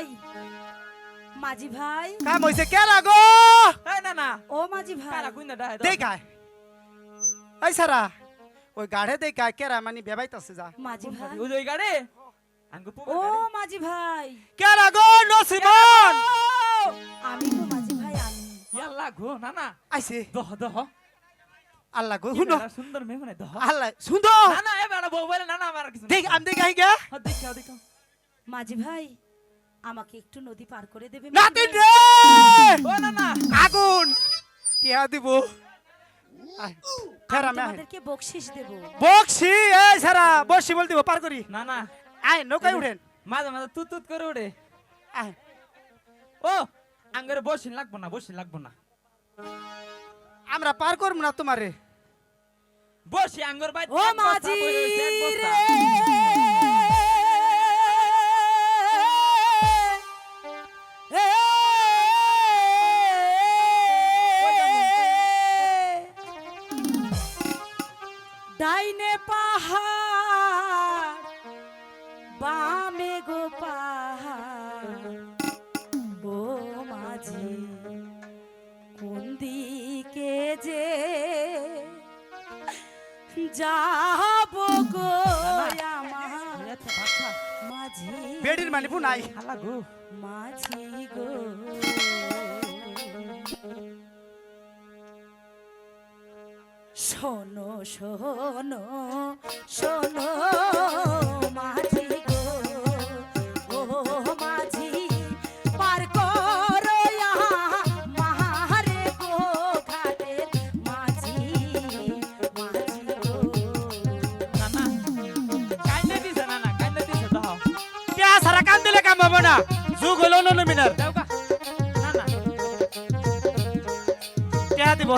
ভাই। মাঝি ভাই। কাম হইছে কে লাগো এই না না। ও মাঝি ভাই। কারা কুইনা ডাহে দেখায়। এই সারা ওই গাড়ে দেখায় কেরা মানি বেবাইতাছে যা। মাঝি ভাই। ওই ওই গাড়ি? ও মাঝি ভাই। কে লাগো নসিমন? আমি তো মাঝি ভাই আমি। ইয়াল্লা গো না না। আইছে। দহ দহ। আল্লাহ গো হুনো সুন্দর মেয়ে মানে দহ। আল্লাহ সুন্দর না না এ বেড়া বউ বলে না না আমার কিছু দেখ আমি দেখাই গে। হ্যাঁ, দেখাও দেখাও। মাঝি ভাই আমাকে একটু নদী পার করে দেবে নাতি রে ও না না। আগুন! টিয়া দিব। আয়, ফেরা মে তোমাদেরকে বকশিস দেব। বক্সি এই সারা বসি বল দিব পার করি। না না। আয় নৌকায় উঠেন। মাঝে মাঝে তুত তুত করে আয়। ও আঙ্গরে বসিন লাগবো না বসিন লাগবো না। আমরা পার করব না তোমারে। বসি আঙ্গর বাই ও মাঝি রে! পাহাড় বামে গো পাহাড় ও মাঝি কোন দিকে যে যাব গো মাঝি বেডির মালিপু নাই। হালা গো মাঝি গো। শোনো শোনো শোনো মাঝি গো। ও মাঝি পার করো মাহারে গো ঘাটে। মাঝি মাঝি গো। না না কাইনে দিছে না না কাইনে দিছে দহ টিয়া সারা কান দিলে কাম হবে না? যুগ হলো নমিনার দাও কা না না টিয়া দিব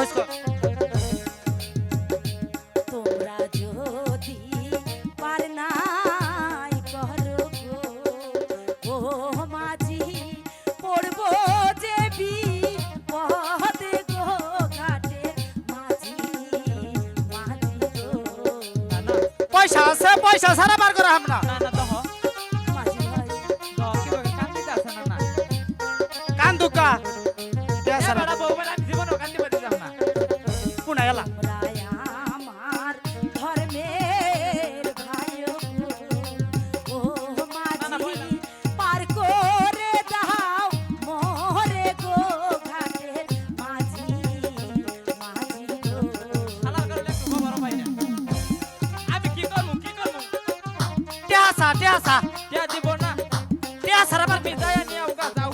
পয়সা সারা পার করা হাম না। টিয়া সা টিয়া সা টিয়া দিব না টিয়া সারা আমি যাই নিয়ে উগা যাও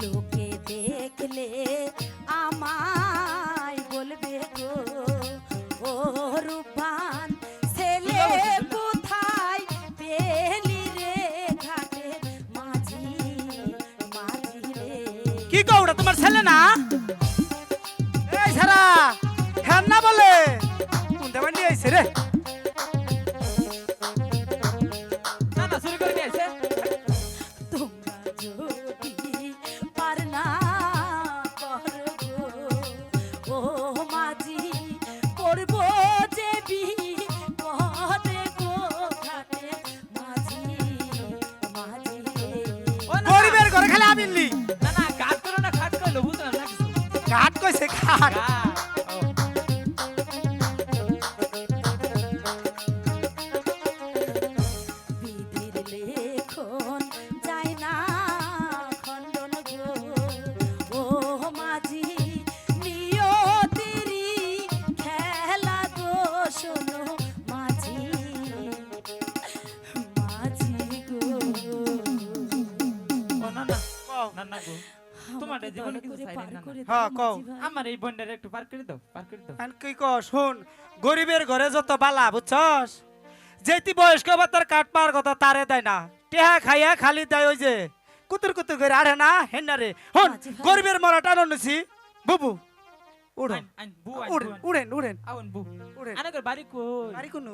লোকে দেখলে আমায় বলবে গো ও রূপান ছেলে কোথায় পেলি রে ঘাটের মাঝি মাঝি রে কি কৌড়া তোমার ছেলে না কিছু ঘাট। কইছে কাট না না তোমার আমাকে কিছু চাই না, না। হ্যাঁ, কও। আমার এই বন্ডারে একটু পার করে দাও পার করে দাও। আন কি কস শুন গরিবের ঘরে যত বালা বুঝছস? যেতি বয়স্ক ভাতার কাট পার কথা তারে দেয় না। টেহা খাইয়া খালি দেয় ওই যে কুতুর কুতুর করে আরে না হেন না রে। হন। গরিবের মরাটা নছি বুবু বু উড়েন উড়েন উড়েন। আউন বু উড়েন। বাড়ি কই? আরে কোনো?